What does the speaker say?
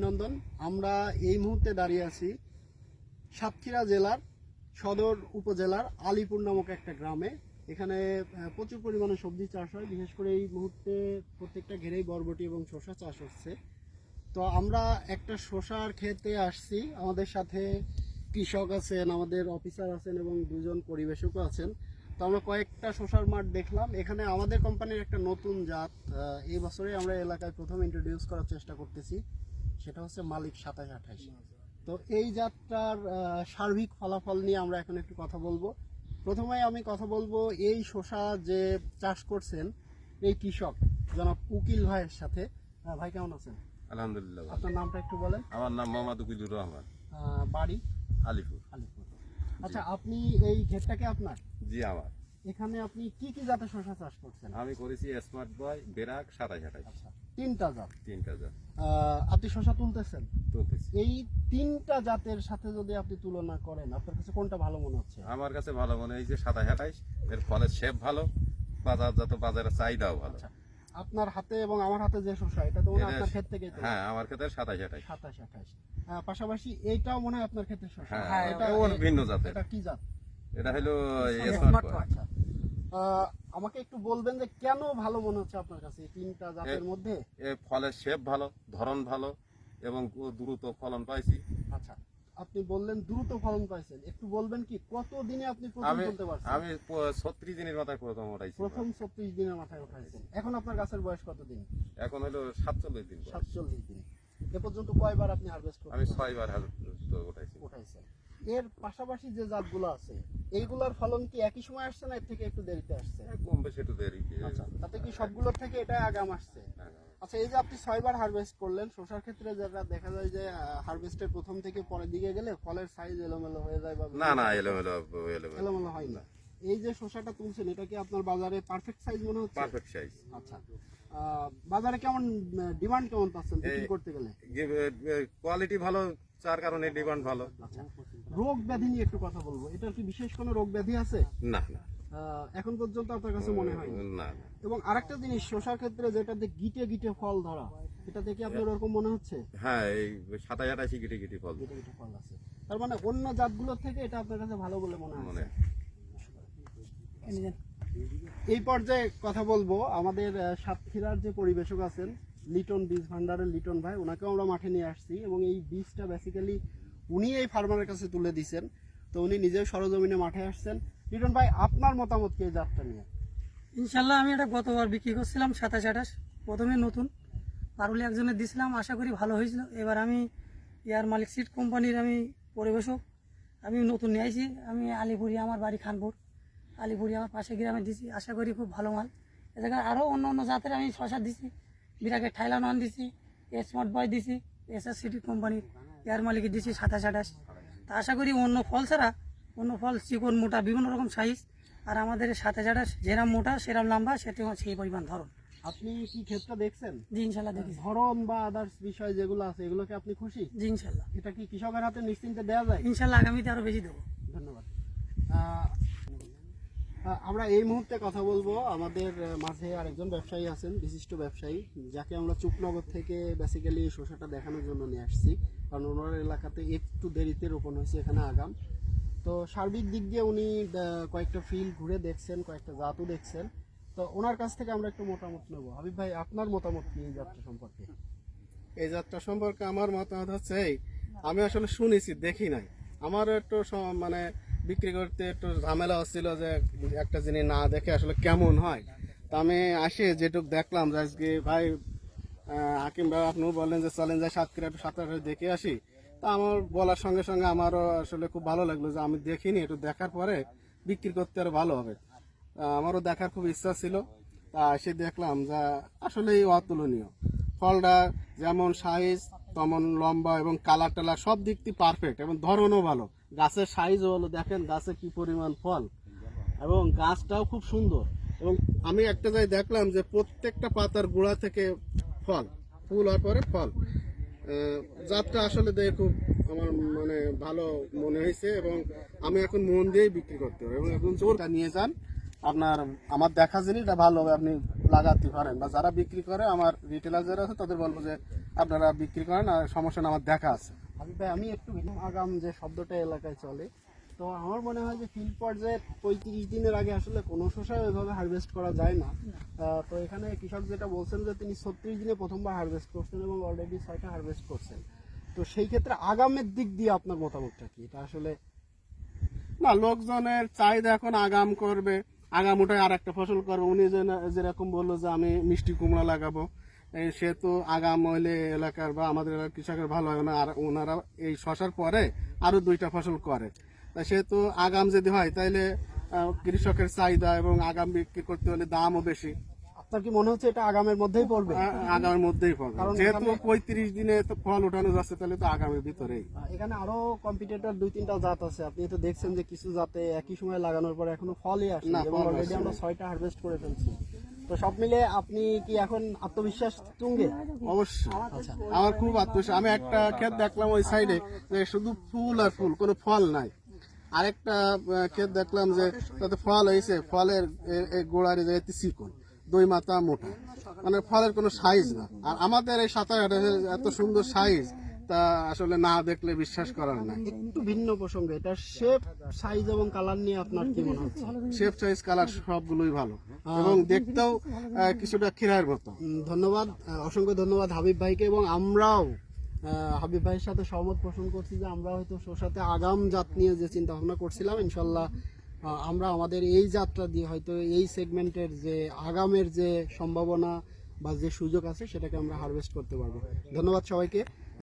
অভিনন্দন। আমরা এই মুহূর্তে দাঁড়িয়ে আছি সাতক্ষীরা জেলার সদর উপজেলার আলিপুর নামক একটা গ্রামে। এখানে প্রচুর পরিমাণে সবজি চাষ হয়। বিশেষ করে এই মুহূর্তে প্রত্যেকটা ঘেরেই বরবটি এবং শসা চাষ হচ্ছে। তো আমরা একটা শসার খেতে আসছি। আমাদের সাথে কৃষক আছেন, আমাদের অফিসার আছেন এবং দুজন পরিবেশকও আছেন। তো আমরা কয়েকটা শসার মাঠ দেখলাম। এখানে আমাদের কোম্পানির একটা নতুন জাত এই বছরে আমরা এলাকায় প্রথম ইন্ট্রোডিউস করার চেষ্টা করতেছি। সেটা হচ্ছে মালিক সাতাশ আঠাশ। তো এই যাত্রার সার্বিক ফলাফল নিয়ে আমরা এখন একটু কথা বলব। প্রথমে আমি কথা বলব এই শসা যে চাষ করছেন এই কৃষক জনাব উকিল ভাইয়ের সাথে। ভাই কেমন আছেন? আলহামদুলিল্লাহ। আপনার নামটা একটু বলেন। আমার নাম মোহাম্মদ উকিদুর রহমান। বাড়ি? আলিপুর। আলিপুর। আচ্ছা আপনি এই ক্ষেতটাকে আপনার? জি আমার। এখানে আপনি কি কি জাতের শসা চাষ করছেন? আমি করেছি স্মার্ট বয় বেরাক সাতাশ আঠাশ। আচ্ছা। তিনটা জাত। তিনটা জাত। আপনি শসা তুলতেছেন? এই তিনটা জাতের সাথে যদি আপনি তুলনা করেন আপনার কাছে কোনটা ভালো মনে হচ্ছে? আমার কাছে ভালো মনে হয়েছে সাতাশ আঠাশ। এর ফলের শেপ ভালো বাজার যত বাজারের চাহিদাও ভালো। আচ্ছা আপনার হাতে এবং আমার হাতে যে শসা এটা তো হয় আপনার ক্ষেত থেকে হ্যাঁ আমার ক্ষেত্রে সাতাশ আঠাশ। সাতাশ আঠাশ। আহ, পাশাপাশি এইটাও মনে হয় আপনার ক্ষেত্রে শসা। হ্যাঁ এটা এটা ভিন্ন জাতের। এটা কি জাত? এটা হলো স্মার্ট আচ্ছা। আমাকে একটু বলবেন যে কেন ভালো মনে হচ্ছে আপনার কাছে এই তিনটা জাতের মধ্যে? এ ফলের শেপ ভালো ধরন ভালো এবং দ্রুত ফলন পাইছি। আচ্ছা আপনি বললেন দ্রুত ফলন পাইছেন। একটু বলবেন কি কত দিনে আপনি প্রথম তুলতে পারছেন? আমি ছত্রিশ দিনের মাথায় প্রথম ওঠাইছি প্রথম ছত্রিশ দিনের মাথায় উঠাইছেন। এখন আপনার গাছের বয়স কত দিন? এখন হলো সাতচল্লিশ দিন বয়স। সাতচল্লিশ দিন। এ পর্যন্ত কয়বার আপনি হারভেস্ট করেছেন আমি করছেন ছয়বার হারভেস্ট উঠাইছি। উঠাইছেন। এর পাশাপাশি যে জাতগুলো আছে এইগুলোর ফলন কি একই সময় আসছে না এর থেকে একটু দেরিতে আসছে? কম বেশি একটু দেরিতে আচ্ছা তাতে কি সবগুলোর থেকে এটা আগাম আসছে? আচ্ছা এই যে আপনি ছয়বার হারভেস্ট করলেন শসার ক্ষেত্রে যেটা দেখা যায় যে হারভেস্টের প্রথম থেকে পরের দিকে গেলে ফলের সাইজ এলোমেলো হয়ে যায় বা না না এলোমেলো এলোমেলো হয় না। এই যে শসাটা তুলছেন এটা কি আপনার বাজারে পারফেক্ট সাইজ মনে হচ্ছে? পারফেক্ট সাইজ আচ্ছা। বাজারে কেমন ডিমান্ড কেমন পাচ্ছেন বিক্রি করতে গেলে? কোয়ালিটি ভালো যার কারণে ডিমান্ড ভালো। আচ্ছা। রোগ ব্যাধি নিয়ে একটু কথা বলব। এটার কি বিশেষ কোনো রোগ ব্যাধি আছে? না না। এখন পর্যন্ত আপনার কাছে মনে হয় না এবং আরেকটা জিনিস শসার ক্ষেত্রে যেটাতে গিটে গিটে ফল ধরা এটা দেখে আপনার ওরকম মনে হচ্ছে? হ্যাঁ এই সাতাশ আঠাশি গিটি গিটি ফল। গিটে গিটে ফল আছে। তার মানে অন্য জাতগুলোর থেকে এটা আপনার কাছে ভালো বলে মনে হয়। এই পর্যায়ে কথা বলব। আমাদের সাতক্ষীরার যে পরিবেশক আছেন, লিটন বীজ ভান্ডারের লিটন ভাই, ওনাকেও আমরা মাঠে নিয়ে আসছি এবং এই বীজটা বেসিক্যালি উনি এই ফার্মারের কাছে তুলে দিছেন। তো উনি নিজেও সরজমিনে মাঠে আসছেন। লিটন ভাই, আপনার মতামত কি এই জাতটা নিয়ে? ইনশাল্লাহ আমি এটা গতবার বিক্রি করছিলাম, সাতাশ আঠাশ, প্রথমে নতুন। পারুলি একজনের দিছিলাম, আশা করি ভালো হয়েছিল। এবার আমি এয়ার মালিক সিট কোম্পানির আমি পরিবেশক। আমি নতুন নিয়ে আইছি, আমি আলিপুরি আমার বাড়ি খানপুর। আলিপুরি আমার পাশে গ্রামে দিছি। আশা করি খুব ভালো মাল। এ জায়গায় আরও অন্য অন্য জাতের আমি শশা দিছি। বিরাটের ঠাইলান ওয়ান দিছি স্মার্ট বয় দিছি এস এস সিটি কোম্পানির এয়ার মালিকের দিছি সাতাশ আঠাশ। তা আশা করি অন্য ফল ছাড়া অন্য ফল চিকন মোটা বিভিন্ন রকম সাইজ আর আমাদের সাতাশ আঠাশ যেরাম মোটা সেরাম লম্বা সেটি সেই পরিমাণ ধরন। আপনি কি ক্ষেতটা দেখছেন? জি ইনশাল্লাহ দেখি ধরন বা আদার্স বিষয় যেগুলো আছে এগুলোকে আপনি খুশি? জি ইনশাল্লাহ। এটা কি কৃষকের হাতে নিশ্চিন্তে দেওয়া যায়? ইনশাল্লাহ আগামীতে আরও বেশি দেবো। ধন্যবাদ। আমরা এই মুহূর্তে কথা বলব আমাদের মাঝে আরেকজন ব্যবসায়ী আছেন, বিশিষ্ট ব্যবসায়ী, যাকে আমরা চুপনগর থেকে বেসিক্যালি শসাটা দেখানোর জন্য নিয়ে আসছি। কারণ ওনার এলাকাতে একটু দেরিতে রোপণ হয়েছে এখানে আগাম। তো সার্বিক দিক দিয়ে উনি কয়েকটা ফিল্ড ঘুরে দেখছেন, কয়েকটা জাতও দেখছেন। তো ওনার কাছ থেকে আমরা একটু মতামত নেব। হাবিব ভাই, আপনার মতামত কি এই যাত্রা সম্পর্কে? এই যাত্রা সম্পর্কে আমার মতামত হচ্ছে আমি আসলে শুনেছি, দেখি নাই। আমার একটু মানে বিক্রি করতে একটু ঝামেলা হচ্ছিল যে একটা জিনিস না দেখে আসলে কেমন হয়। তা আমি আসি, যেটুক দেখলাম যে আজকে ভাই হাকিম ভাই আপনিও বললেন যে চলেন যাই সাতক্ষীরা একটু সাঁতার দেখে আসি। তা আমার বলার সঙ্গে সঙ্গে আমারও আসলে খুব ভালো লাগল যে আমি দেখিনি, একটু দেখার পরে বিক্রি করতে আরও ভালো হবে। আমারও দেখার খুব ইচ্ছা ছিল। তা এসে দেখলাম যে আসলেই অতুলনীয়। ফলটা যেমন সাইজ তেমন লম্বা এবং কালার টালার সব দিক দিয়ে পারফেক্ট এবং ধরনও ভালো। গাছের সাইজও ভালো দেখেন গাছে কি পরিমাণ ফল। এবং গাছটাও খুব সুন্দর। এবং আমি একটা জায়গায় দেখলাম যে প্রত্যেকটা পাতার গোড়া থেকে ফল ফুল হওয়ার পরে ফল। জাতটা আসলে দেখে খুব আমার মানে ভালো মনে হয়েছে এবং আমি এখন মন দিয়েই বিক্রি করতে হবে এবং এখন জোরটা নিয়ে যান। আপনার আমার দেখা জিনিসটা ভালো হবে আপনি লাগাতে পারেন। বা যারা বিক্রি করে আমার রিটেলার যারা আছে তাদের বলব যে আপনারা বিক্রি করেন আর সমস্যা না আমার দেখা আছে। হাবিব আমি একটু আগাম যে শব্দটা এলাকায় চলে। তো আমার মনে হয় যে ফিল্ড পর্যায়ে পঁয়ত্রিশ দিনের আগে আসলে কোনো শসা ওইভাবে হারভেস্ট করা যায় না। তো এখানে কৃষক যেটা বলছেন যে তিনি ছত্রিশ দিনে প্রথমবার হারভেস্ট করছেন এবং অলরেডি ছয়টা হারভেস্ট করছেন। তো সেই ক্ষেত্রে আগামের দিক দিয়ে আপনার মতামতটা কি? এটা আসলে না লোকজনের চাহিদা এখন আগাম করবে। আগাম ওটাই আর একটা ফসল করবে। উনি যে যেরকম বলল যে আমি মিষ্টি কুমড়া লাগাবো। সে তো আগাম হইলে এলাকার বা আমাদের এলাকার কৃষকের ভালো হয় না আর ওনারা এই শশার পরে আরও দুইটা ফসল করে। তা সে তো আগাম যদি হয় তাইলে কৃষকের চাহিদা এবং আগাম বিক্রি করতে হলে দামও বেশি। আপনার কি মনে হচ্ছে এটা আগামের মধ্যেই পড়বে? আগামের মধ্যেই পড়বে। কারণ যেহেতু পঁয়ত্রিশ দিনে তো ফল উঠানো যাচ্ছে তাহলে তো আগামের ভিতরেই। এখানে আরও কম্পিটিটর দুই তিনটা জাত আছে। আপনি তো দেখছেন যে কিছু জাতে একই সময় লাগানোর পরে এখনও ফলই আসে না, এবং ফল অলরেডি আমরা ছয়টা হারভেস্ট করে ফেলছি। তো সব মিলে আপনি কি এখন আত্মবিশ্বাস তুঙ্গে? অবশ্যই। আমার খুব আত্মবিশ্বাস। আমি একটা ক্ষেত দেখলাম ওই সাইডে যে শুধু ফুল আর ফুল কোনো ফল নাই। আরেকটা ক্ষেত দেখলাম যে তাতে ফল হয়েছে। ফলের গোড়ার জায়গাতে চিকন দুই মাথা মোটা। মানে ফলের কোনো সাইজ না। আর আমাদের এই সাঁতার এত সুন্দর সাইজ তা আসলে না দেখলে বিশ্বাস করার না একটু ভিন্ন প্রসঙ্গ এটা শেপ সাইজ এবং কালার নিয়ে আপনার কি মনে হচ্ছে? শেপ সাইজ কালার সবগুলোই ভালো। এবং দেখতেও কিছুটা খিরার মতো। ধন্যবাদ অসংখ্য ধন্যবাদ হাবিব ভাইকে এবং আমরাও হাবিব ভাইয়ের সাথে সহমত পোষণ করছি যে আমরা হয়তো শোষাতে আগাম জাত নিয়ে যে চিন্তা ভাবনা করছিলাম ইনশাল্লাহ আমরা আমাদের এই যাত্রা দিয়ে হয়তো এই সেগমেন্টের যে আগামের যে সম্ভাবনা বা যে সুযোগ আছে সেটাকে আমরা হারভেস্ট করতে পারব। ধন্যবাদ সবাইকে।